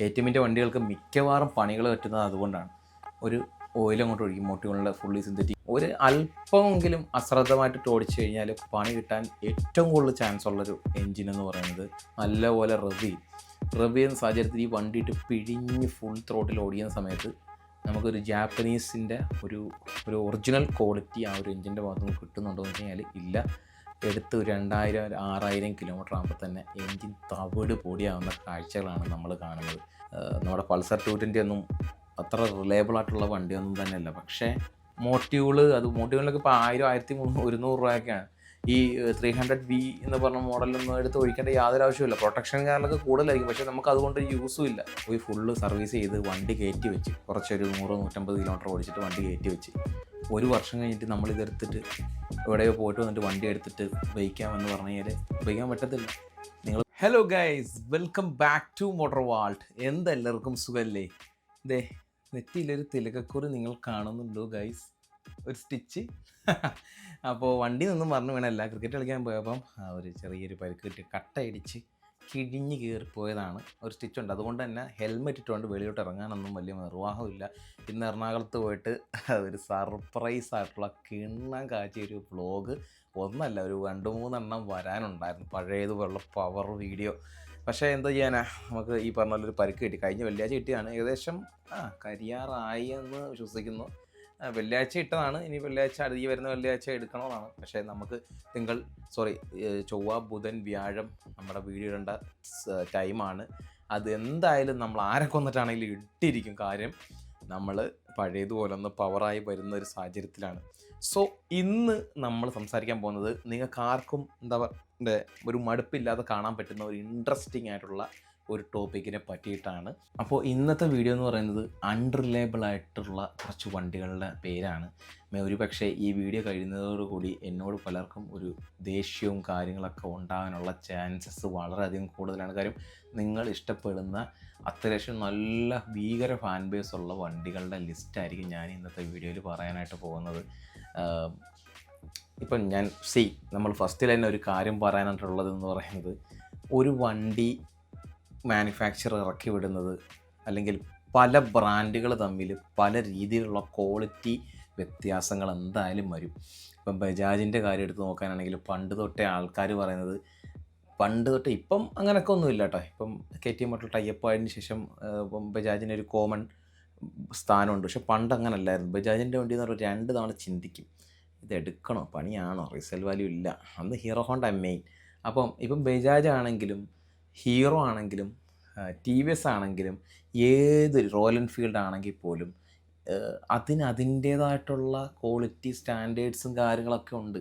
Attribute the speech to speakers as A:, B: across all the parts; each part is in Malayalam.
A: കെ ടി എമ്മിന്റെ വണ്ടികൾക്ക് മിക്കവാറും പണികൾ പറ്റുന്നത് അതുകൊണ്ടാണ്. ഒരു ഓയിൽ അങ്ങോട്ട് ഒഴിക്കും മോട്ടിവുള്ള ഫുള്ളി സിന്തറ്റിക്. ഒരു അല്പമെങ്കിലും അശ്രദ്ധമായിട്ട് ഓടിച്ചു കഴിഞ്ഞാൽ പണി കിട്ടാൻ ഏറ്റവും കൂടുതൽ ചാൻസ് ഉള്ളൊരു എൻജിൻ എന്ന് പറയുന്നത് നല്ലപോലെ റവി റവി എന്ന സാഹചര്യത്തിൽ ഈ വണ്ടി ഇട്ട് പിഴിഞ്ഞ് ഫുൾ ത്രോട്ടിൽ ഓടിക്കുന്ന സമയത്ത് നമുക്കൊരു ജാപ്പനീസിന്റെ ഒരു ഒരു ഒറിജിനൽ ക്വാളിറ്റി ആ ഒരു എഞ്ചിന്റെ ഭാഗത്ത് നിന്ന് കിട്ടുന്നുണ്ടോ എന്ന് വെച്ച് കഴിഞ്ഞാൽ ഇല്ല. എടുത്ത് ഒരു രണ്ടായിരം ആറായിരം കിലോമീറ്റർ ആകുമ്പോൾ തന്നെ എൻജിൻ തവിട് പൊടിയാവുന്ന കാഴ്ചകളാണ് നമ്മൾ കാണുന്നത്. നമ്മുടെ പൾസർ ടു ട്വന്റി ഒന്നും അത്ര റിലയബിൾ ആയിട്ടുള്ള വണ്ടിയൊന്നും തന്നെയല്ല. പക്ഷേ മോട്യൂൾ അത് മോട്യൂളിലൊക്കെ ഇപ്പോൾ ആയിരം ആയിരത്തി ഒരുന്നൂറ് രൂപയൊക്കെയാണ്. ഈ ത്രീ ഹൺഡ്രഡ് ബി എന്ന് പറഞ്ഞ മോഡലൊന്നും എടുത്ത് ഒഴിക്കേണ്ട യാതൊരു ആവശ്യമില്ല പ്രൊട്ടക്ഷൻ കാറിലൊക്കെ കൂടുതലായിരിക്കും. പക്ഷേ നമുക്ക് അതുകൊണ്ട് യൂസും ഇല്ല. പോയി ഫുള്ള് സർവീസ് ചെയ്ത് വണ്ടി കയറ്റി വെച്ച്. കുറച്ചൊരു നൂറ് നൂറ്റമ്പത് കിലോമീറ്റർ ഓടിച്ചിട്ട് വണ്ടി കയറ്റി വെച്ച്. ഒരു വർഷം കഴിഞ്ഞിട്ട് നമ്മൾ ഇതെടുത്തിട്ട് എവിടെയോ പോയിട്ട് വന്നിട്ട് വണ്ടി എടുത്തിട്ട് ഉപയോഗിക്കാമെന്ന് പറഞ്ഞു കഴിഞ്ഞാൽ ഉപയോഗിക്കാൻ പറ്റത്തില്ല. നിങ്ങൾ hello guys welcome back to motor vault എന്തെല്ലാവർക്കും സുഖമല്ലേ ദേ നെറ്റിയിലൊരു തിലകക്കുറി നിങ്ങൾ കാണുന്നുണ്ടോ ഗൈസ് ഒരു സ്റ്റിച്ച് അപ്പോൾ വണ്ടി നിന്നും പറഞ്ഞു വേണമല്ല ക്രിക്കറ്റ് കളിക്കാൻ പോയപ്പം ആ ഒരു ചെറിയൊരു പരിക്ക് കിട്ടി. കട്ടയടിച്ച് കിഴിഞ്ഞ് കയറിപ്പോയതാണ് ഒരു സ്റ്റിച്ചുണ്ട്. അതുകൊണ്ട് തന്നെ ഹെൽമെറ്റ് ഇട്ടുകൊണ്ട് വെളിയോട്ട് ഇറങ്ങാനൊന്നും വലിയ നിർവാഹമില്ല ഇന്ന് എറണാകുളത്ത് പോയിട്ട് ഒരു സർപ്രൈസ് ആയിട്ടുള്ള കിണ്ണം കാച്ചിയ ഒരു വ്ളോഗ് ഒന്നല്ല ഒരു രണ്ട് മൂന്നെണ്ണം വരാനുണ്ടായിരുന്നു. പഴയതുപോലുള്ള പവർ വീഡിയോ പക്ഷേ എന്താ ചെയ്യാനാ? നമുക്ക് ഈ പറഞ്ഞ ഒരു പരിക്ക് കിട്ടി. കഴിഞ്ഞ വെള്ളിയാഴ്ച കിട്ടിയാണ്. ഏകദേശം ആ കരിയാറായി എന്ന് വിശ്വസിക്കുന്നു. വെള്ളിയാഴ്ച ഇട്ടതാണ്. ഇനി വെള്ളിയാഴ്ച ഈ വരുന്ന വെള്ളിയാഴ്ച എടുക്കണമെന്നാണ് പക്ഷേ നമുക്ക് തിങ്കൾ സോറി ചൊവ്വ ബുധൻ വ്യാഴം നമ്മുടെ വീഡിയോ ഇടേണ്ട ടൈമാണ്. അത് എന്തായാലും നമ്മൾ ആരെ കൊന്നിട്ടാണെങ്കിലും ഇട്ടിരിക്കും കാര്യം നമ്മൾ പഴയതുപോലെ ഒന്ന് പവറായി വരുന്ന ഒരു സാഹചര്യത്തിലാണ്. സോ ഇന്ന് നമ്മൾ സംസാരിക്കാൻ പോകുന്നത് നിങ്ങൾക്ക് ആർക്കും എന്താ പറയുക ഒരു മടുപ്പില്ലാതെ കാണാൻ പറ്റുന്ന ഒരു ഇൻട്രസ്റ്റിംഗ് ആയിട്ടുള്ള ഒരു ടോപ്പിക്കിനെ പറ്റിയിട്ടാണ്. അപ്പോൾ ഇന്നത്തെ വീഡിയോ എന്ന് പറയുന്നത് അൺറിലയബിൾ ആയിട്ടുള്ള കുറച്ച് വണ്ടികളുടെ പേരാണ്. മേ ഒരു പക്ഷേ ഈ വീഡിയോ കഴിയുന്നതോടുകൂടി എന്നോട് പലർക്കും ഒരു ദേഷ്യവും കാര്യങ്ങളൊക്കെ ഉണ്ടാകാനുള്ള ചാൻസസ് വളരെയധികം കൂടുതലാണ്. കാര്യം നിങ്ങൾ ഇഷ്ടപ്പെടുന്ന അത്യാവശ്യം നല്ല ഭീകര ഫാൻ ബേസ് ഉള്ള വണ്ടികളുടെ ലിസ്റ്റായിരിക്കും ഞാൻ ഇന്നത്തെ വീഡിയോയിൽ പറയാനായിട്ട് പോകുന്നത്. ഇപ്പം ഞാൻ സി നമ്മൾ ഫസ്റ്റിൽ തന്നെ ഒരു കാര്യം പറയാനായിട്ടുള്ളത് എന്ന് പറയുന്നത് ഒരു വണ്ടി മാനുഫാക്ചർ ഇറക്കി വിടുന്നത് അല്ലെങ്കിൽ പല ബ്രാൻഡുകൾ തമ്മിൽ പല രീതിയിലുള്ള ക്വാളിറ്റി വ്യത്യാസങ്ങൾ എന്തായാലും വരും. ഇപ്പം ബജാജിന്റെ കാര്യം എടുത്ത് നോക്കാനാണെങ്കിൽ പണ്ട് തൊട്ടേ ആൾക്കാർ പറയുന്നത് പണ്ട് തൊട്ടേ ഇപ്പം അങ്ങനെയൊക്കെ ഒന്നുമില്ല കേട്ടോ ഇപ്പം കെ ടി എം ടൈപ്പ് ആയതിനു ശേഷം ഇപ്പം ബജാജിന്റെ ഒരു കോമൺ സ്ഥാനമുണ്ട്. പക്ഷെ പണ്ട് അങ്ങനല്ലായിരുന്നു. ബജാജിന്റെ വണ്ടി എന്ന് പറഞ്ഞാൽ രണ്ട് തവണ ചിന്തിക്കും. ഇത് എടുക്കണോ? പണിയാണോ? റീസെൽ വാല്യൂ ഇല്ല. അന്ന് ഹീറോ ഹോണ്ട മെയിൻ അപ്പം ഇപ്പം ബജാജ് ആണെങ്കിലും ഹീറോ ആണെങ്കിലും ടി വി എസ് ആണെങ്കിലും ഏത് റോയൽ എൻഫീൽഡ് ആണെങ്കിൽ പോലും അതിന് അതിന്റേതായിട്ടുള്ള ക്വാളിറ്റി സ്റ്റാൻഡേർഡ്സും കാര്യങ്ങളൊക്കെ ഉണ്ട്.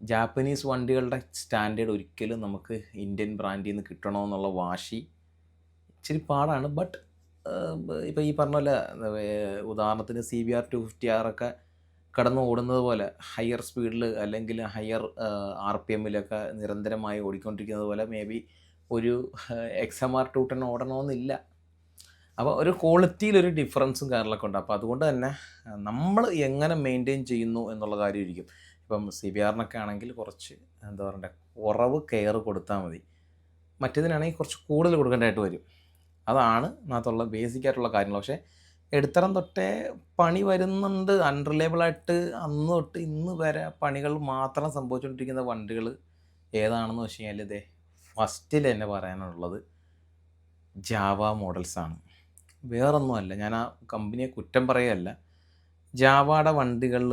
A: ജാപ്പനീസ് വണ്ടികളുടെ സ്റ്റാൻഡേർഡ് ഒരിക്കലും നമുക്ക് ഇന്ത്യൻ ബ്രാൻഡിൽ നിന്ന് കിട്ടണമെന്നുള്ള വാശി ഇച്ചിരി പാടാണ്. ബട്ട് ഇപ്പോൾ ഈ പറഞ്ഞ പോലെ ഉദാഹരണത്തിന് C B R two fifty ആറൊക്കെ കടന്ന് ഓടുന്നത് പോലെ ഹയർ സ്പീഡിൽ അല്ലെങ്കിൽ ഹയർ ആർ പി എമ്മിലൊക്കെ നിരന്തരമായി ഓടിക്കൊണ്ടിരിക്കുന്നത് പോലെ മേ ബി ഒരു X M R two ten ഓടണമെന്നില്ല അപ്പോൾ ഒരു ക്വാളിറ്റിയിലൊരു ഡിഫറൻസും കാര്യങ്ങളൊക്കെ ഉണ്ട്. അപ്പോൾ അതുകൊണ്ട് തന്നെ നമ്മൾ എങ്ങനെ മെയിന്റെയിൻ ചെയ്യുന്നു എന്നുള്ള കാര്യമായിരിക്കും. ഇപ്പം സി ബി ആറിനൊക്കെ ആണെങ്കിൽ കുറച്ച് എന്താ പറയണ്ടേ കുറവ് കെയർ കൊടുത്താൽ മതി. മറ്റേതിനാണെങ്കിൽ കുറച്ച് കൂടുതൽ കൊടുക്കേണ്ടതായിട്ട് വരും. അതാണ് അതിനകത്തുള്ള ബേസിക് ആയിട്ടുള്ള കാര്യങ്ങൾ. പക്ഷേ എടുത്തരം തൊട്ടേ പണി വരുന്നുണ്ട്. അൺറിലയബിളായിട്ട് അന്ന് തൊട്ട് ഇന്ന് വരെ പണികൾ മാത്രം സംഭവിച്ചുകൊണ്ടിരിക്കുന്ന വണ്ടികൾ ഏതാണെന്ന് വെച്ച് കഴിഞ്ഞാൽ ഇതേ ഫസ്റ്റിൽ എന്നെ പറയാനുള്ളത് ജാവ മോഡൽസാണ് വേറൊന്നുമല്ല ഞാൻ ആ കമ്പനിയെ കുറ്റം പറയുകയല്ല. ജാവയുടെ വണ്ടികളിൽ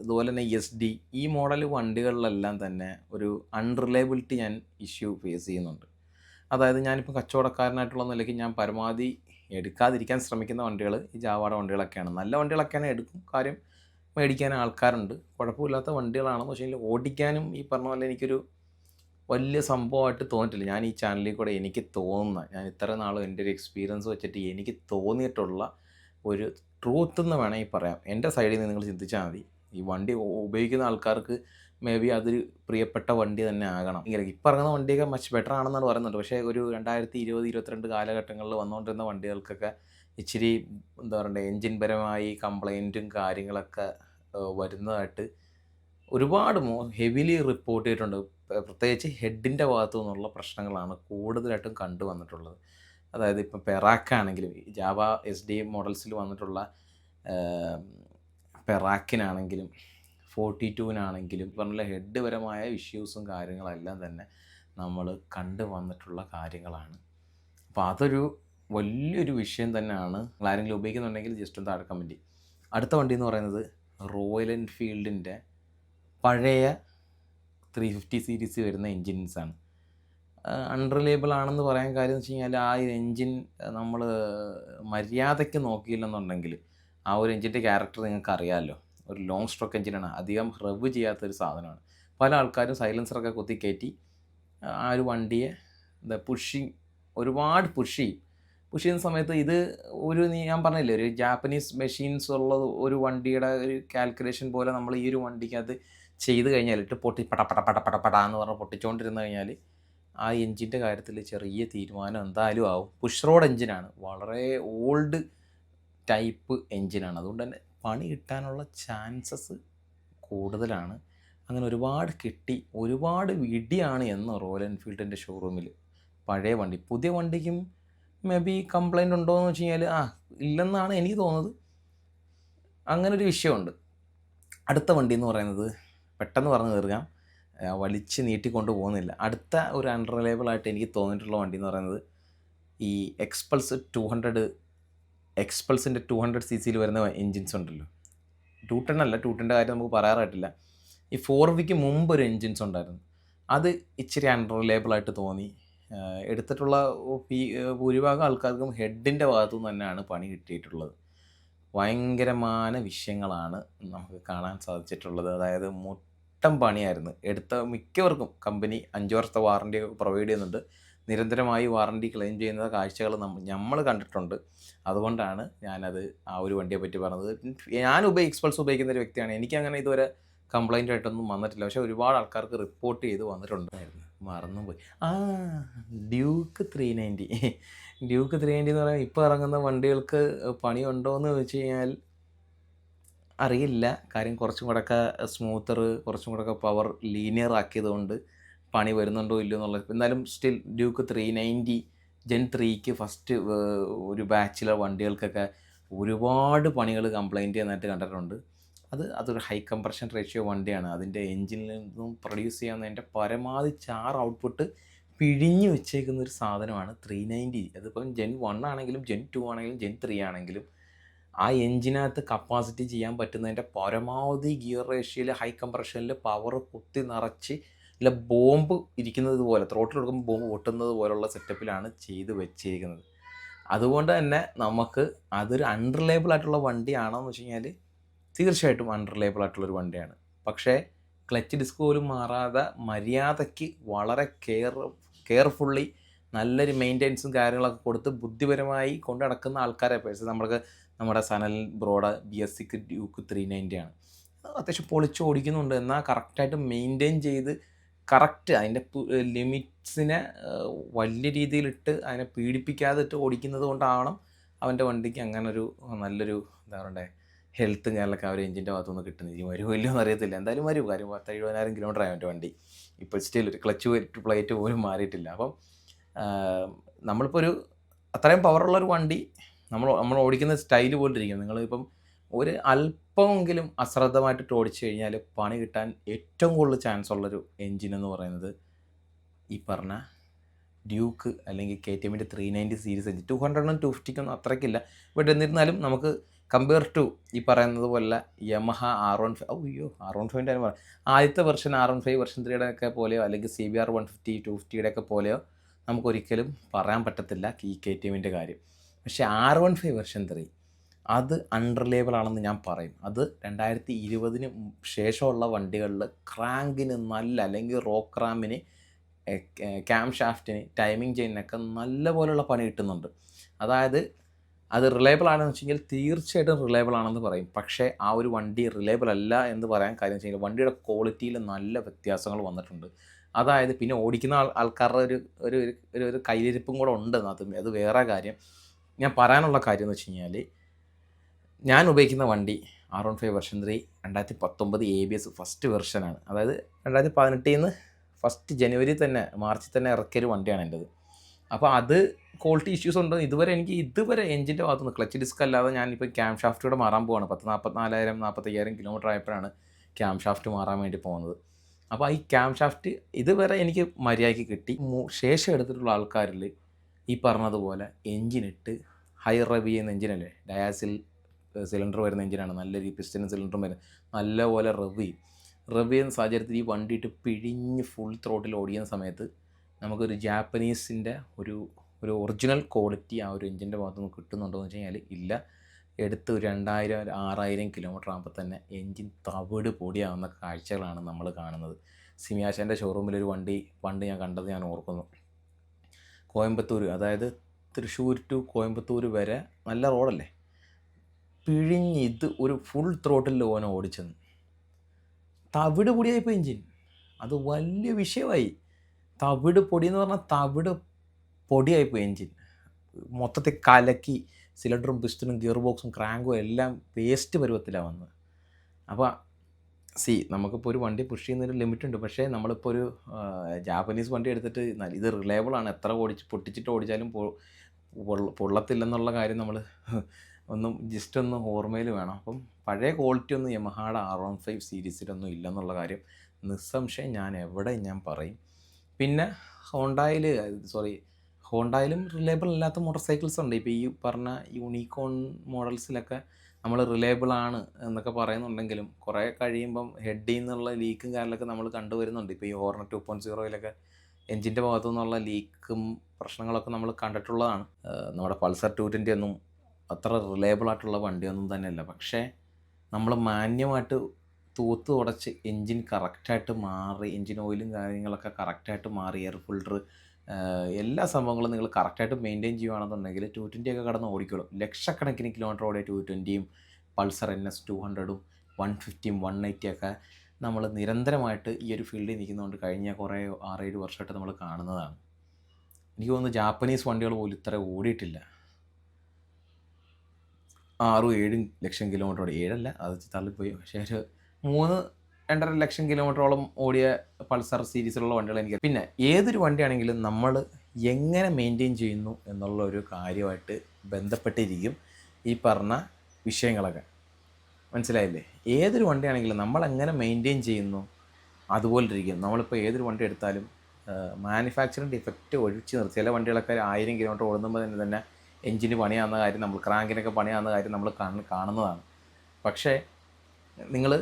A: ഇതുപോലെ തന്നെ എസ് ഡി ഈ മോഡൽ വണ്ടികളിലെല്ലാം തന്നെ ഒരു അൺറിലയബിലിറ്റി ഞാൻ ഇഷ്യൂ ഫേസ് ചെയ്യുന്നുണ്ട്. അതായത് ഞാനിപ്പോൾ കച്ചവടക്കാരനായിട്ടുള്ള നിലയ്ക്ക് ഞാൻ പരമാവധി എടുക്കാതിരിക്കാൻ ശ്രമിക്കുന്ന വണ്ടികൾ ഈ ജാവയുടെ വണ്ടികളൊക്കെയാണ്. നല്ല വണ്ടികളൊക്കെയാണ് എടുക്കും. കാര്യം മേടിക്കാൻ ആൾക്കാരുണ്ട്. കുഴപ്പമില്ലാത്ത വണ്ടികളാണെന്ന് വെച്ചാൽ ഓടിക്കാനും ഈ പറഞ്ഞ പോലെ എനിക്കൊരു വലിയ സംഭവമായിട്ട് തോന്നിയിട്ടില്ല. ഞാൻ ഈ ചാനലിൽ കൂടെ എനിക്ക് തോന്നുന്ന ഞാൻ ഇത്ര നാളും എന്റെ ഒരു എക്സ്പീരിയൻസ് വെച്ചിട്ട് എനിക്ക് തോന്നിയിട്ടുള്ള ഒരു ട്രൂത്ത് എന്ന് വേണമെങ്കിൽ പറയാം. എന്റെ സൈഡിൽ നിന്ന് നിങ്ങൾ ചിന്തിച്ചാൽ മതി. ഈ വണ്ടി ഉപയോഗിക്കുന്ന ആൾക്കാർക്ക് മേ ബി അതൊരു പ്രിയപ്പെട്ട വണ്ടി തന്നെ ആകണം. ഇങ്ങനെ ഇപ്പം ഇറങ്ങുന്ന വണ്ടിയൊക്കെ മച്ച് ബെറ്റർ ആണെന്നാണ് പറയുന്നുണ്ട് പക്ഷേ ഒരു രണ്ടായിരത്തി ഇരുപത് ഇരുപത്തിരണ്ട് കാലഘട്ടങ്ങളിൽ വന്നുകൊണ്ടിരുന്ന വണ്ടികൾക്കൊക്കെ ഇച്ചിരി എന്താ പറയണ്ടേ എൻജിൻ പരമായി കംപ്ലൈന്റും കാര്യങ്ങളൊക്കെ വരുന്നതായിട്ട് ഒരുപാട് ഹെവിലി റിപ്പോർട്ട് ചെയ്തിട്ടുണ്ട്. പ്രത്യേകിച്ച് ഹെഡിന്റെ ഭാഗത്തു നിന്നുള്ള പ്രശ്നങ്ങളാണ് കൂടുതലായിട്ടും കണ്ടുവന്നിട്ടുള്ളത് അതായത് ഇപ്പം പെറാക്കാണെങ്കിലും ജാവ എസ് ഡി മോഡൽസിൽ വന്നിട്ടുള്ള പെറാക്കിനാണെങ്കിലും ഫോർട്ടി ടുവിനാണെങ്കിലും പറഞ്ഞ ഹെഡ് പരമായ ഇഷ്യൂസും കാര്യങ്ങളെല്ലാം തന്നെ നമ്മൾ കണ്ടു വന്നിട്ടുള്ള കാര്യങ്ങളാണ്. അപ്പോൾ അതൊരു വലിയൊരു വിഷയം തന്നെയാണ് ആരെങ്കിലും ഉപയോഗിക്കുന്നുണ്ടെങ്കിൽ ജസ്റ്റ് ഒന്ന് താഴെ ചെയ്യും. അടുത്ത വണ്ടി എന്ന് പറയുന്നത് റോയൽ എൻഫീൽഡിന്റെ പഴയ ത്രീ ഫിഫ്റ്റി സീരീസ് വരുന്ന എൻജിൻസാണ് അൺറിലയബിൾ ആണെന്ന് പറയാൻ കാര്യം എന്ന് വെച്ച് കഴിഞ്ഞാൽ ആ എൻജിൻ നമ്മൾ മര്യാദയ്ക്ക് നോക്കിയില്ലെന്നുണ്ടെങ്കിൽ ആ ഒരു എൻജിന്റെ ക്യാരക്ടർ നിങ്ങൾക്ക് അറിയാമല്ലോ ഒരു ലോങ് സ്ട്രോക്ക് എൻജിനാണ് അധികം റവ് ചെയ്യാത്തൊരു സാധനമാണ്. പല ആൾക്കാരും സൈലൻസറൊക്കെ കുത്തി കയറ്റി ആ ഒരു വണ്ടിയെ എന്താ പുഷിങ് ഒരുപാട് പുഷ് ചെയ്യും. പുഷ് ചെയ്യുന്ന സമയത്ത് ഇത് ഒരു ഞാൻ പറഞ്ഞില്ലേ ഒരു ജാപ്പനീസ് മെഷീൻസ് ഉള്ള ഒരു വണ്ടിയുടെ ഒരു കാൽക്കുലേഷൻ പോലെ നമ്മൾ ഈ ഒരു വണ്ടിക്കകത്ത് ചെയ്ത് കഴിഞ്ഞാൽ ഇട്ട് പൊട്ടി പട പട പട പട പട എന്ന് പറഞ്ഞ് പൊട്ടിച്ചുകൊണ്ടിരുന്ന് കഴിഞ്ഞാൽ ആ എൻജിന്റെ കാര്യത്തിൽ ചെറിയ തീരുമാനം എന്തായാലും ആവും. പുഷ് റോഡ് എൻജിനാണ് വളരെ ഓൾഡ് ടൈപ്പ് എൻജിനാണ് അതുകൊണ്ട് തന്നെ പണി കിട്ടാനുള്ള ചാൻസസ് കൂടുതലാണ്. അങ്ങനെ ഒരുപാട് കിട്ടി ഒരുപാട് വിടിയാണ് എന്ന് റോയൽ എൻഫീൽഡിന്റെ ഷോറൂമിൽ പഴയ വണ്ടി പുതിയ വണ്ടിക്കും മേ ബി കംപ്ലൈന്റ് ഉണ്ടോ എന്ന് വെച്ച് കഴിഞ്ഞാൽ ആ ഇല്ലെന്നാണ് എനിക്ക് തോന്നുന്നത്. അങ്ങനൊരു വിഷയമുണ്ട്. അടുത്ത വണ്ടി എന്ന് പറയുന്നത് പെട്ടെന്ന് പറഞ്ഞു തീർക്കാം. വലിച്ച് നീട്ടിക്കൊണ്ട് പോകുന്നില്ല. അടുത്ത ഒരു അൺറിലയബിൾ ആയിട്ട് എനിക്ക് തോന്നിയിട്ടുള്ള വണ്ടി എന്ന് പറയുന്നത് ഈ എക്സ്പൾസ് ടു ഹൺഡ്രഡ് എക്സ്പൾസിന്റെ ടു ഹൺഡ്രഡ് സി സിയിൽ വരുന്ന എൻജിൻസ് ഉണ്ടല്ലോ. ടു ടെൻ അല്ല ടു ടെന്റെ കാര്യം നമുക്ക് പറയാറായിട്ടില്ല. ഈ ഫോർ വിക്ക് മുമ്പ് ഒരു എൻജിൻസ് ഉണ്ടായിരുന്നു. അത് ഇച്ചിരി അൺറിലയബിൾ ആയിട്ട് തോന്നി. എടുത്തിട്ടുള്ള ഭൂരിഭാഗം ആൾക്കാർക്കും ഹെഡിന്റെ ഭാഗത്തു നിന്ന് തന്നെയാണ് പണി കിട്ടിയിട്ടുള്ളത്. ഭയങ്കരമായ വിഷയങ്ങളാണ് നമുക്ക് കാണാൻ സാധിച്ചിട്ടുള്ളത്. അതായത് മുട്ടം പണിയായിരുന്നു. എടുത്ത മിക്കവർക്കും കമ്പനി അഞ്ചു വർഷത്തെ വാറണ്ടി പ്രൊവൈഡ് ചെയ്യുന്നുണ്ട്. നിരന്തരമായി വാറണ്ടി ക്ലെയിം ചെയ്യുന്ന കാഴ്ചകൾ നമ്മൾ കണ്ടിട്ടുണ്ട്. അതുകൊണ്ടാണ് ഞാനത് ആ ഒരു വണ്ടിയെ പറ്റി പറഞ്ഞത്. ഞാൻ ഉപയോഗി എക്സ്പൾസ് ഉപയോഗിക്കുന്ന ഒരു വ്യക്തിയാണ്. എനിക്കങ്ങനെ ഇതുവരെ കംപ്ലൈന്റ് ആയിട്ടൊന്നും വന്നിട്ടില്ല. പക്ഷേ ഒരുപാട് ആൾക്കാർക്ക് റിപ്പോർട്ട് ചെയ്ത് വന്നിട്ടുണ്ടായിരുന്നു മറന്നുപോയി. ആ Duke three ninety Duke three ninety എന്ന് പറയുന്നത് ഇപ്പോൾ ഇറങ്ങുന്ന വണ്ടികൾക്ക് പണിയുണ്ടോ എന്ന് ചോദിച്ചു കഴിഞ്ഞാൽ അറിയില്ല. കാര്യം കുറച്ചും കൂടെയൊക്കെ സ്മൂത്തർ കുറച്ചും കൂടെയൊക്കെ പവർ ലീനിയർ ആക്കിയതുകൊണ്ട് പണി വരുന്നുണ്ടോ ഇല്ലയോ എന്നുള്ളത് എന്നാലും still Duke three ninety gen ത്രീക്ക് first ഒരു ബാച്ചിലെ വണ്ടികൾക്കൊക്കെ ഒരുപാട് പണികൾ കംപ്ലൈന്റ് ചെയ്യുന്നതായിട്ട് കണ്ടിട്ടുണ്ട്. അത് അതൊരു ഹൈ കംപ്രഷൻ റേഷ്യോ വണ്ടിയാണ്. അതിന്റെ എൻജിനിൽ നിന്നും പ്രൊഡ്യൂസ് ചെയ്യാവുന്നതിന്റെ പരമാവധി ചാർ ഔട്ട്പുട്ട് പിഴിഞ്ഞു വെച്ചേക്കുന്ന ഒരു സാധനമാണ് ത്രീ നയന്റി അതിപ്പം ജെൻ വൺ ആണെങ്കിലും ജെൻ ടു ആണെങ്കിലും ജെൻ ത്രീ ആണെങ്കിലും ആ എൻജിനകത്ത് കപ്പാസിറ്റി ചെയ്യാൻ പറ്റുന്നതിന്റെ പരമാവധി ഗിയർ റേഷ്യയിൽ ഹൈ കംപ്രഷനിൽ പവർ കുത്തി നിറച്ച് ഇല്ല ബോംബ് ഇരിക്കുന്നത് പോലെ ത്രോട്ടിൽ കൊടുക്കുമ്പോൾ ബോംബ് പൊട്ടുന്നത് പോലുള്ള സെറ്റപ്പിലാണ് ചെയ്ത് വെച്ചിരിക്കുന്നത് അതുകൊണ്ട് തന്നെ നമുക്ക് അതൊരു അൺറിലയബിൾ ആയിട്ടുള്ള വണ്ടിയാണോ എന്ന് വെച്ച് കഴിഞ്ഞാൽ തീർച്ചയായിട്ടും ആയിട്ടുള്ള ഒരു വണ്ടിയാണ്. പക്ഷേ ക്ലച്ച് ഡിസ്ക് പോലും മാറാതെ മര്യാദയ്ക്ക് വളരെ കെയർ കെയർഫുള്ളി നല്ലൊരു മെയിന്റെനൻസും കാര്യങ്ങളൊക്കെ കൊടുത്ത് ബുദ്ധിപരമായി കൊണ്ട് നടക്കുന്ന ആൾക്കാരെ പേഴ്സ് നമ്മൾക്ക് നമ്മുടെ Sanal broad B S six Duke three ninety ആണ്. അത് അത്യാവശ്യം പൊളിച്ച് ഓടിക്കുന്നുണ്ട്. എന്നാൽ കറക്റ്റായിട്ട് മെയിന്റെയിൻ ചെയ്ത് കറക്റ്റ് അതിന്റെ ലിമിറ്റ്സിനെ വലിയ രീതിയിലിട്ട് അതിനെ പീഡിപ്പിക്കാതെ ഇട്ട് ഓടിക്കുന്നത് കൊണ്ടാവണം അവന്റെ വണ്ടിക്ക് അങ്ങനെ ഒരു നല്ലൊരു എന്താ പറയണ്ടേ ഹെൽത്ത് കാര്യങ്ങളൊക്കെ ഒരു എഞ്ചിന്റെ ഭാഗത്തുനിന്ന് കിട്ടുന്നത്. ഇനി വരുമോ ഇല്ലയോ അറിയത്തില്ല. എന്തായാലും വരും കാര്യം പത്ത് എഴുപതിനായിരം കിലോമീറ്റർ ആയി അവന്റെ വണ്ടി. ഇപ്പോൾ സ്റ്റിൽ ഒരു ക്ലച്ച് പ്ലേറ്റ് പോലും മാറിയിട്ടില്ല. അപ്പം നമ്മളിപ്പോൾ ഒരു അത്രയും പവറുള്ള ഒരു വണ്ടി നമ്മൾ നമ്മൾ ഓടിക്കുന്ന സ്റ്റൈൽ പോലെ ഇരിക്കും നിങ്ങളിപ്പം ഒരു അല്പമെങ്കിലും അശ്രദ്ധമായിട്ട് ഓടിച്ചു കഴിഞ്ഞാൽ പണി കിട്ടാൻ ഏറ്റവും കൂടുതൽ ചാൻസ് ഉള്ളൊരു എൻജിൻ എന്ന് പറയുന്നത് ഈ പറഞ്ഞ ഡ്യൂക്ക് അല്ലെങ്കിൽ കെ ടി എമ്മിന്റെ three ninety series engine two ഹൺഡ്രഡിനും two ഫിഫ്റ്റിക്കൊന്നും അത്രയ്ക്കില്ല. ബട്ട് എന്നിരുന്നാലും നമുക്ക് കമ്പയർ ടു ഈ പറയുന്നത് പോലെ യമഹ ആർ വൺ ഫൈവ് അയ്യോ ആർ വൺ ഫൈവിന്റെ പറയാം ആദ്യത്തെ version R one five version ത്രീയുടെ ഒക്കെ പോലെയോ അല്ലെങ്കിൽ C B R one fifty two ഫിഫ്റ്റിയുടെ ഒക്കെ പോലെയോ നമുക്കൊരിക്കലും പറയാൻ പറ്റത്തില്ല ഈ കെ ടി എമ്മിന്റെ കാര്യം. പക്ഷേ R one five version three അത് അൺറിലേബിൾ ആണെന്ന് ഞാൻ പറയും. അത് രണ്ടായിരത്തി ഇരുപതിന് ശേഷമുള്ള വണ്ടികളിൽ ക്രാങ്കിന് നല്ല അല്ലെങ്കിൽ റോക്ക് റാമിന് ക്യാം ഷാഫ്റ്റിന് ടൈമിംഗ് ചെയിനൊക്കെ നല്ല പോലെയുള്ള പണി കിട്ടുന്നുണ്ട്. അതായത് അത് റിലയബിൾ ആണെന്ന് വെച്ചെങ്കിൽ തീർച്ചയായിട്ടും റിലയബിൾ ആണെന്ന് പറയും. പക്ഷേ ആ ഒരു വണ്ടി റിലയബിൾ അല്ല എന്ന് പറയാൻ കാര്യം വെച്ച് കഴിഞ്ഞാൽ വണ്ടിയുടെ ക്വാളിറ്റിയിൽ നല്ല വ്യത്യാസങ്ങൾ വന്നിട്ടുണ്ട്. അതായത് പിന്നെ ഓടിക്കുന്ന ആൾ ആൾക്കാരുടെ ഒരു ഒരു ഒരു ഒരു കയ്യിരിപ്പും കൂടെ ഉണ്ട് അത് അത് വേറെ കാര്യം. ഞാൻ പറയാനുള്ള കാര്യം എന്ന് വെച്ച് കഴിഞ്ഞാൽ ഞാൻ ഉപയോഗിക്കുന്ന വണ്ടി R one five version three രണ്ടായിരത്തി പത്തൊമ്പത് എ ബി എസ് ഫസ്റ്റ് വെർഷനാണ് അതായത് രണ്ടായിരത്തി പതിനെട്ടിൽ നിന്ന് ഫസ്റ്റ് ജനുവരി തന്നെ മാർച്ചിൽ തന്നെ ഇറക്കിയൊരു വണ്ടിയാണ് എന്റെത്. അപ്പോൾ അത് ക്വാളിറ്റി ഇഷ്യൂസ് ഉണ്ട്. ഇതുവരെ എനിക്ക് ഇതുവരെ എഞ്ചിന്റെ ഭാഗത്തുനിന്ന് ക്ലച്ച് ഡിസ്ക് അല്ലാതെ ഞാനിപ്പോൾ ക്യാം ഷാഫ്റ്റൂടെ മാറാൻ പോവാണ്. പത്ത് നാൽപ്പത്തിനാലായിരം നാൽപ്പത്തയ്യായിരം കിലോമീറ്റർ ആയപ്പോഴാണ് ക്യാം ഷാഫ്റ്റ് മാറാൻ വേണ്ടി പോകുന്നത്. അപ്പോൾ ഈ ക്യാം ഷാഫ്റ്റ് ഇതുവരെ എനിക്ക് മര്യാദയ്ക്ക് കിട്ടി. ശേഷം എടുത്തിട്ടുള്ള ആൾക്കാരിൽ ഈ പറഞ്ഞതുപോലെ എഞ്ചിനിട്ട് ഹൈ റബി ചെയ്യുന്ന എഞ്ചിനല്ലേ ഡയാസിൽ സിലിണ്ടർ വരുന്ന എഞ്ചിനാണ് നല്ല രീതി പിസ്റ്റനും സിലിണ്ടറും വരുന്നത് നല്ലപോലെ റവ് ചെയ്യും. റവ് ചെയ്യുന്ന സാഹചര്യത്തിൽ ഈ വണ്ടിയിട്ട് പിഴിഞ്ഞ് ഫുൾ ത്രോട്ടിൽ ഓടിക്കുന്ന സമയത്ത് നമുക്കൊരു ജാപ്പനീസിന്റെ ഒരു ഒരു ഒറിജിനൽ ക്വാളിറ്റി ആ ഒരു എഞ്ചിന്റെ ഭാഗത്ത് നിന്ന് കിട്ടുന്നുണ്ടോ എന്ന് വെച്ച് കഴിഞ്ഞാൽ ഇല്ല. എടുത്ത് ഒരു രണ്ടായിരം ഒരു ആറായിരം കിലോമീറ്റർ ആകുമ്പോൾ തന്നെ എൻജിൻ തവിട് പൊടിയാവുന്ന കാഴ്ചകളാണ് നമ്മൾ കാണുന്നത്. സിമിയാശന്റെ ഷോറൂമിലൊരു വണ്ടി പണ്ട് ഞാൻ കണ്ടത് ഞാൻ ഓർക്കുന്നു. കോയമ്പത്തൂർ അതായത് തൃശ്ശൂർ ടു കോയമ്പത്തൂർ വരെ നല്ല റോഡല്ലേ? പിഴിഞ്ഞ് ഇത് ഒരു ഫുൾ ത്രോട്ടിൽ ഓനെ ഓടിച്ചെന്ന്. തവിട് പൊടിയായിപ്പോൾ എൻജിൻ അത് വലിയ വിഷയമായി. തവിട് പൊടി എന്ന് പറഞ്ഞാൽ തവിട് പൊടിയായിപ്പോയി എൻജിൻ. മൊത്തത്തിൽ കലക്കി സിലിണ്ടറും പിസ്റ്റനും ഗിയർ ബോക്സും ക്രാങ്കും എല്ലാം വേസ്റ്റ് പരുവത്തിലാണ് വന്നത്. അപ്പോൾ സി നമുക്കിപ്പോൾ ഒരു വണ്ടി പുഷ് ചെയ്യുന്നൊരു ലിമിറ്റ് ഉണ്ട് പക്ഷേ നമ്മളിപ്പോൾ ഒരു ജാപ്പനീസ് വണ്ടി എടുത്തിട്ട് ഇത് റിലയബിൾ ആണ്. എത്ര ഓടിച്ച് പൊട്ടിച്ചിട്ട് ഓടിച്ചാലും പൊള്ളത്തില്ലെന്നുള്ള കാര്യം നമ്മൾ ഒന്നും ജസ്റ്റ് ഒന്ന് ഓർമ്മയിൽ വേണം. അപ്പം പഴയ ക്വാളിറ്റി ഒന്നും യമഹാടെ ആർ വൺ ഫൈവ് സീരീസിലൊന്നും ഇല്ലെന്നുള്ള കാര്യം നിസ്സംശയം ഞാൻ എവിടെ ഞാൻ പറയും. പിന്നെ ഹോണ്ടായിൽ സോറി ഹോണ്ടായിലും റിലയബിൾ അല്ലാത്ത മോട്ടോർ സൈക്കിൾസ് ഉണ്ട്. ഇപ്പോൾ ഈ പറഞ്ഞ യൂണിക്കോൺ മോഡൽസിലൊക്കെ നമ്മൾ റിലയബിൾ ആണ് എന്നൊക്കെ പറയുന്നുണ്ടെങ്കിലും കുറേ കഴിയുമ്പം ഹെഡിൽ നിന്നുള്ള ലീക്കും കാര്യങ്ങളൊക്കെ നമ്മൾ കണ്ടുവരുന്നുണ്ട്. ഇപ്പോൾ ഈ ഹോർണർ ടു പോയിന്റ് സീറോയിലൊക്കെ എഞ്ചിന്റെ ഭാഗത്തു നിന്നുള്ള ലീക്കും പ്രശ്നങ്ങളൊക്കെ നമ്മൾ കണ്ടിട്ടുള്ളതാണ്. നമ്മുടെ പൾസർ ടു ട്വന്റി ഒന്നും അത്ര റിലയബിൾ ആയിട്ടുള്ള വണ്ടിയൊന്നും തന്നെയല്ല. പക്ഷേ നമ്മൾ മാന്യമായിട്ട് തൂത്ത് തുടച്ച് എൻജിൻ കറക്റ്റായിട്ട് മാറി എൻജിൻ ഓയിലും കാര്യങ്ങളൊക്കെ കറക്റ്റായിട്ട് മാറി എയർ ഫിൽട്ടർ എല്ലാ സംഭവങ്ങളും നിങ്ങൾ കറക്റ്റായിട്ട് മെയിന്റെയിൻ ചെയ്യുകയാണെന്നുണ്ടെങ്കിൽ ടു ട്വന്റി ഒക്കെ കടന്ന് ഓടിക്കോളും. ലക്ഷക്കണക്കിന് കിലോമീറ്റർ ഓടിയ ടു ട്വന്റിയും പൾസർ എൻ എസ് ടു ഹൺഡ്രഡും വൺ ഫിഫ്റ്റിയും വൺ ഒക്കെ നമ്മൾ നിരന്തരമായിട്ട് ഈ ഒരു ഫീൽഡിൽ നിൽക്കുന്നതുകൊണ്ട് കഴിഞ്ഞ കുറേ ആറേഴ് വർഷമായിട്ട് നമ്മൾ കാണുന്നതാണ്. എനിക്ക് തോന്നുന്നു ജാപ്പനീസ് വണ്ടികൾ പോലും ഇത്ര ഓടിയിട്ടില്ല. ആറും ഏഴും ലക്ഷം കിലോമീറ്റർ ഓടി ഏഴല്ല അത് തള്ളിപ്പോയി. പക്ഷേ ഒരു മൂന്ന് രണ്ടര ലക്ഷം കിലോമീറ്ററോളം ഓടിയ പൾസർ സീരീസിലുള്ള വണ്ടികൾ എനിക്ക് പിന്നെ ഏതൊരു വണ്ടിയാണെങ്കിലും നമ്മൾ എങ്ങനെ മെയിന്റെയിൻ ചെയ്യുന്നു എന്നുള്ള ഒരു കാര്യമായിട്ട് ബന്ധപ്പെട്ടിരിക്കും ഈ പറഞ്ഞ വിഷയങ്ങളൊക്കെ. മനസ്സിലായില്ലേ? ഏതൊരു വണ്ടിയാണെങ്കിലും നമ്മൾ എങ്ങനെ മെയിന്റെയിൻ ചെയ്യുന്നു അതുപോലെ ഇരിക്കും നമ്മളിപ്പോൾ ഏതൊരു വണ്ടി എടുത്താലും മാനുഫാക്ചറിങ് ഡിഫക്റ്റ് ഒഴിച്ച് നിർത്തി. ചില വണ്ടികളൊക്കെ ആയിരം കിലോമീറ്റർ ഓടുമ്പോൾ തന്നെ തന്നെ എഞ്ചിന് പണിയാവുന്ന കാര്യം നമ്മൾ ക്രാങ്കിനൊക്കെ പണിയാവുന്ന കാര്യം നമ്മൾ കാണുന്നതാണ്. പക്ഷേ നിങ്ങൾ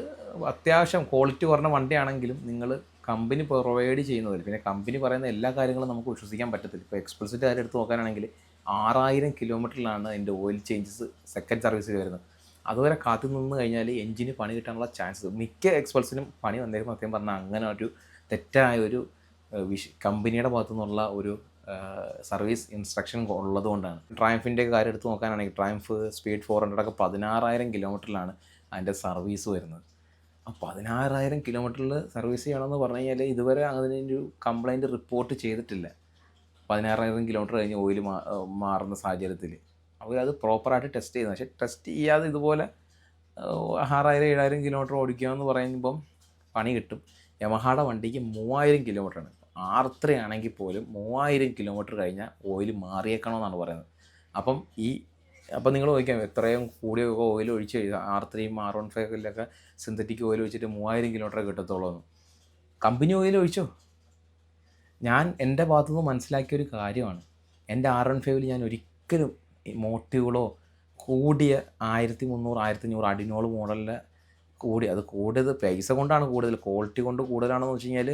A: അത്യാവശ്യം ക്വാളിറ്റി കുറഞ്ഞ വണ്ടിയാണെങ്കിലും നിങ്ങൾ കമ്പനി പ്രൊവൈഡ് ചെയ്യുന്നതിൽ പിന്നെ കമ്പനി പറയുന്ന എല്ലാ കാര്യങ്ങളും നമുക്ക് വിശ്വസിക്കാൻ പറ്റത്തില്ല. ഇപ്പോൾ എക്സ്പ്രസിന്റെ കാര്യം എടുത്ത് നോക്കാനാണെങ്കിൽ ആറായിരം കിലോമീറ്ററിലാണ് അതിന്റെ ഓയിൽ ചേഞ്ചസ് സെക്കൻഡ് സർവീസിൽ വരുന്നത്. അതുവരെ കാത്തു നിന്ന് കഴിഞ്ഞാൽ എഞ്ചിന് പണി കിട്ടാനുള്ള ചാൻസ് മിക്ക എക്സ്പൾസിനും പണി വന്നേക്കും സത്യം പറഞ്ഞാൽ അങ്ങനെ ഒരു തെറ്റായ ഒരു വിഷ കമ്പനിയുടെ ഭാഗത്തു നിന്നുള്ള ഒരു സർവീസ് ഇൻസ്ട്രക്ഷൻ ഉള്ളതുകൊണ്ടാണ്. ട്രയംഫിന്റെ കാര്യം എടുത്ത് നോക്കാനാണെങ്കിൽ ട്രയംഫ് സ്പീഡ് ഫോർ ഹൺഡ്രഡൊക്കെ പതിനാറായിരം കിലോമീറ്ററിലാണ് അതിന്റെ സർവീസ് വരുന്നത്. ആ പതിനാറായിരം കിലോമീറ്ററിൽ സർവീസ് ചെയ്യണമെന്ന് പറഞ്ഞു കഴിഞ്ഞാൽ ഇതുവരെ അതിനൊരു കംപ്ലൈന്റ് റിപ്പോർട്ട് ചെയ്തിട്ടില്ല. പതിനാറായിരം കിലോമീറ്റർ കഴിഞ്ഞ് ഓയിൽ മാറുന്ന സാഹചര്യത്തിൽ അവരത് പ്രോപ്പറായിട്ട് ടെസ്റ്റ് ചെയ്യുന്നത് പക്ഷേ ടെസ്റ്റ് ചെയ്യാതെ ഇതുപോലെ ആറായിരം ഏഴായിരം കിലോമീറ്റർ ഓടിക്കുക എന്ന് പറയുമ്പം പണി കിട്ടും. യമഹാടെ വണ്ടിക്ക് മൂവായിരം കിലോമീറ്ററാണ് ആർ ത്രീ ആണെങ്കിൽ പോലും മൂവായിരം കിലോമീറ്റർ കഴിഞ്ഞാൽ ഓയിൽ മാറിയേക്കണമെന്നാണ് പറയുന്നത്. അപ്പം ഈ അപ്പം നിങ്ങൾ നോക്കിയാൽ എത്രയും കൂടിയ ഓയിൽ ഒഴിച്ച് ആർ ത്രീയും ആർ വൺ ഫൈവിലൊക്കെ സിന്തറ്റിക് ഓയിൽ ഒഴിച്ചിട്ട് മൂവായിരം കിലോമീറ്റർ കിട്ടത്തുള്ളൂ കമ്പനി ഓയിൽ ഒഴിച്ചോ? ഞാൻ എന്റെ ഭാഗത്തുനിന്ന് മനസ്സിലാക്കിയ ഒരു കാര്യമാണ്. എന്റെ ആർ വൺ ഫൈവിൽ ഞാൻ ഒരിക്കലും മോട്ടീവുകളോ കൂടിയ ആയിരത്തി മുന്നൂറ് ആയിരത്തി അഞ്ഞൂറ് അടിനോൾ മോഡലിലെ കൂടി അത് കൂടിയത് പൈസ കൊണ്ടാണ് കൂടുതൽ ക്വാളിറ്റി കൊണ്ട് കൂടുതലാണെന്ന് വെച്ച് കഴിഞ്ഞാൽ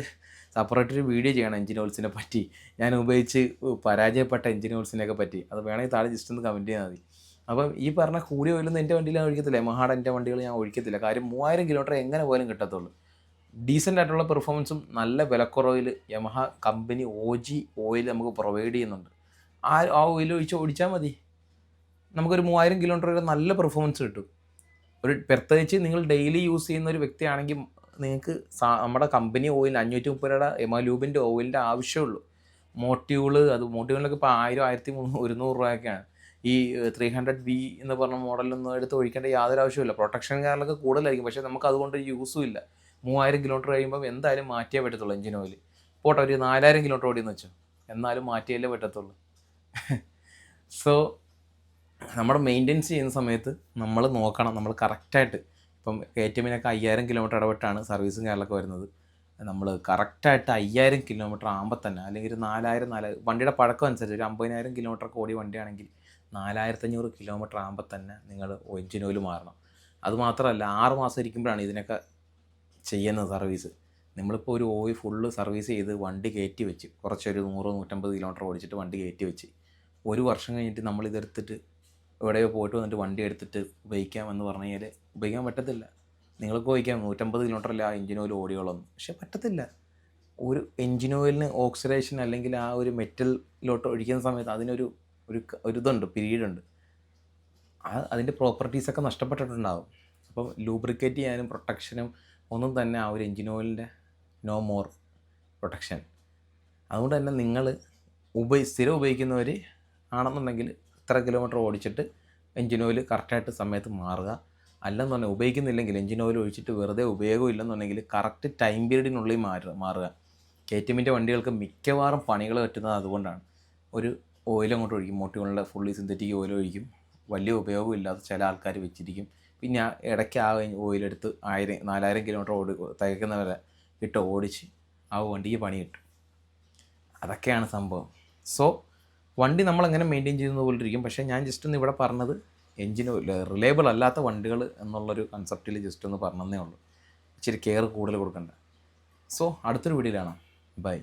A: സെപ്പറേറ്റ് ഒരു വീഡിയോ ചെയ്യണം എഞ്ചിൻ ഓയിൽസിനെ പറ്റി. ഞാൻ ഉപയോഗിച്ച് പരാജയപ്പെട്ട എഞ്ചിൻ ഓയിൽസിനെയൊക്കെ പറ്റി. അത് വേണമെങ്കിൽ താഴെ ജസ്റ്റ് ഒന്ന് കമന്റ് ചെയ്താൽ മതി. അപ്പം ഈ പറഞ്ഞ കൂടി ഓയിലൊന്നും എന്റെ വണ്ടിയിൽ ഞാൻ ഒഴിക്കത്തില്ല. മഹാഡ് എന്റെ വണ്ടികൾ ഞാൻ ഒഴിക്കത്തില്ല. കാര്യം മൂവായിരം കിലോമീറ്റർ എങ്ങനെ പോലും കിട്ടത്തുള്ളൂ. ഡീസന്റ് ആയിട്ടുള്ള പെർഫോമൻസും നല്ല വിലക്കുറവിൽ Yamaha company O G oil നമുക്ക് പ്രൊവൈഡ് ചെയ്യുന്നുണ്ട്. ആ ആ ഓയിൽ ഒഴിച്ച് ഓടിച്ചാൽ മതി. നമുക്കൊരു മൂവായിരം കിലോമീറ്റർ വരെ നല്ല പെർഫോമൻസ് കിട്ടും. ഒരു പ്രത്യേകിച്ച് നിങ്ങൾ ഡെയിലി യൂസ് ചെയ്യുന്ന ഒരു വ്യക്തിയാണെങ്കിൽ നിങ്ങൾക്ക് നമ്മുടെ കമ്പനി ഓയിൽ അഞ്ഞൂറ്റി മുപ്പത് രൂപയുടെ എമാലൂബിന്റെ ഓയിലിന്റെ ആവശ്യമുള്ളൂ. മോട്യൂൾ അത് മോട്യൂളിലൊക്കെ ഇപ്പോൾ ആയിരം ആയിരത്തി ഒരുന്നൂറ് രൂപയൊക്കെയാണ്. ഈ ത്രീ ഹൺഡ്രഡ് ബി എന്ന് പറഞ്ഞ മോഡലൊന്നും എടുത്ത് ഒഴിക്കേണ്ട യാതൊരു ആവശ്യമില്ല പ്രൊട്ടക്ഷൻ കാറിലൊക്കെ കൂടുതലായിരിക്കും. പക്ഷേ നമുക്ക് അതുകൊണ്ട് യൂസും ഇല്ല. മൂവായിരം കിലോമീറ്റർ കഴിയുമ്പോൾ എന്തായാലും മാറ്റിയേ പറ്റത്തുള്ളൂ എഞ്ചിൻ ഓയിൽ പോട്ടെ ഒരു നാലായിരം കിലോമീറ്റർ ഓടിയെന്ന് വെച്ചോ. എന്നാലും മാറ്റിയല്ലേ പറ്റത്തുള്ളൂ. സോ നമ്മുടെ മെയിന്റെനൻസ് ചെയ്യുന്ന സമയത്ത് നമ്മൾ നോക്കണം. നമ്മൾ കറക്റ്റായിട്ട് ഇപ്പം കെ ടി എമ്മിനൊക്കെ അയ്യായിരം കിലോമീറ്റർ ഇടപെട്ടാണ് സർവീസും കാര്യങ്ങളൊക്കെ വരുന്നത്. നമ്മൾ കറക്റ്റായിട്ട് അയ്യായിരം കിലോമീറ്റർ ആകുമ്പോൾ തന്നെ അല്ലെങ്കിൽ ഒരു നാലായിരം നാല് വണ്ടിയുടെ പഴക്കം അനുസരിച്ച് ഒരു അമ്പതിനായിരം കിലോമീറ്റർ ഓടി വണ്ടിയാണെങ്കിൽ നാലായിരത്തഞ്ഞൂറ് കിലോമീറ്റർ ആകുമ്പോൾ തന്നെ നിങ്ങൾ എഞ്ചിൻ ഓയിൽ മാറണം അതുമാത്രമല്ല ആറ് മാസം ഇരിക്കുമ്പോഴാണ് ഇതിനൊക്കെ ചെയ്യുന്നത് സർവീസ്. നമ്മളിപ്പോൾ ഒരു ഓയിൽ ഫുള്ള് സർവീസ് ചെയ്ത് വണ്ടി കയറ്റി വെച്ച് കുറച്ചൊരു നൂറ് നൂറ്റമ്പത് കിലോമീറ്റർ ഓടിച്ചിട്ട് വണ്ടി കയറ്റി വെച്ച് ഒരു വർഷം കഴിഞ്ഞിട്ട് നമ്മൾ ഇതെടുത്തിട്ട് എവിടെയോ പോയിട്ട് വന്നിട്ട് വണ്ടി എടുത്തിട്ട് ഉപയോഗിക്കാമെന്ന് പറഞ്ഞു കഴിഞ്ഞാൽ ഉപയോഗിക്കാൻ പറ്റത്തില്ല. നിങ്ങൾക്ക് ഉപയോഗിക്കാം നൂറ്റമ്പത് കിലോമീറ്ററിൽ ആ എഞ്ചിൻ ഓയിൽ ഓടിയോളൊന്നും. പക്ഷേ പറ്റത്തില്ല. ഒരു എഞ്ചിൻ ഓയിലിന് ഓക്സിഡേഷൻ അല്ലെങ്കിൽ ആ ഒരു മെറ്റലിലോട്ട് ഒഴിക്കുന്ന സമയത്ത് അതിനൊരു ഒരു ഒരു ഇതുണ്ട് പീരീഡ് ഉണ്ട് ആ അതിന്റെ പ്രോപ്പർട്ടീസൊക്കെ നഷ്ടപ്പെട്ടിട്ടുണ്ടാകും അപ്പം ലൂബ്രിക്കേറ്റ് ചെയ്യാനും പ്രൊട്ടക്ഷനും ഒന്നും തന്നെ ആ ഒരു എഞ്ചിൻ ഓയിലിന്റെ നോ മോർ പ്രൊട്ടക്ഷൻ. അതുകൊണ്ട് തന്നെ നിങ്ങൾ ഉപ സ്ഥിരം ഉപയോഗിക്കുന്നവർ ആണെന്നുണ്ടെങ്കിൽ ഇത്ര കിലോമീറ്റർ ഓടിച്ചിട്ട് എഞ്ചിൻ ഓയിൽ കറക്റ്റായിട്ട് സമയത്ത് മാറുക. അല്ലെന്ന് പറഞ്ഞാൽ ഉപയോഗിക്കുന്നില്ലെങ്കിൽ എഞ്ചിൻ ഓയിൽ ഒഴിച്ചിട്ട് വെറുതെ ഉപയോഗം ഇല്ലെന്നുണ്ടെങ്കിൽ കറക്റ്റ് ടൈം പീരീഡിനുള്ളിൽ മാറുക. കെ ടി എമ്മിന്റെ വണ്ടികൾക്ക് മിക്കവാറും പണികൾ പറ്റുന്നത് അതുകൊണ്ടാണ്. ഒരു ഓയിൽ അങ്ങോട്ട് ഒഴിക്കും. മോട്ടികളുടെ ഫുള്ളി സിന്തറ്റിക് ഓയിൽ ഒഴിക്കും. വലിയ ഉപയോഗം ഇല്ലാത്ത ചില ആൾക്കാർ വെച്ചിരിക്കും. പിന്നെ ഇടയ്ക്ക് ആ ഓയിലെടുത്ത് ആയിരം നാലായിരം കിലോമീറ്റർ ഓടി തികക്കുന്നവരെ ഇട്ട് ഓടിച്ച് ആ വണ്ടിക്ക് പണി കിട്ടും. അതൊക്കെയാണ് സംഭവം. സോ വണ്ടി നമ്മളെങ്ങനെ മെയിന്റെയിൻ ചെയ്യുന്നത് പോലെ ഇരിക്കും. പക്ഷേ ഞാൻ ജസ്റ്റ് ഒന്ന് ഇവിടെ പറഞ്ഞത് എഞ്ചിന് റിലയബിൾ അല്ലാത്ത വണ്ടികൾ എന്നുള്ളൊരു കൺസെപ്റ്റിൽ ജസ്റ്റ് ഒന്ന് പറഞ്ഞതേ ഉള്ളൂ. ഇച്ചിരി കെയർ കൂടുതൽ കൊടുക്കണ്ട. സോ അടുത്തൊരു വീഡിയോയിലാണ് ബൈ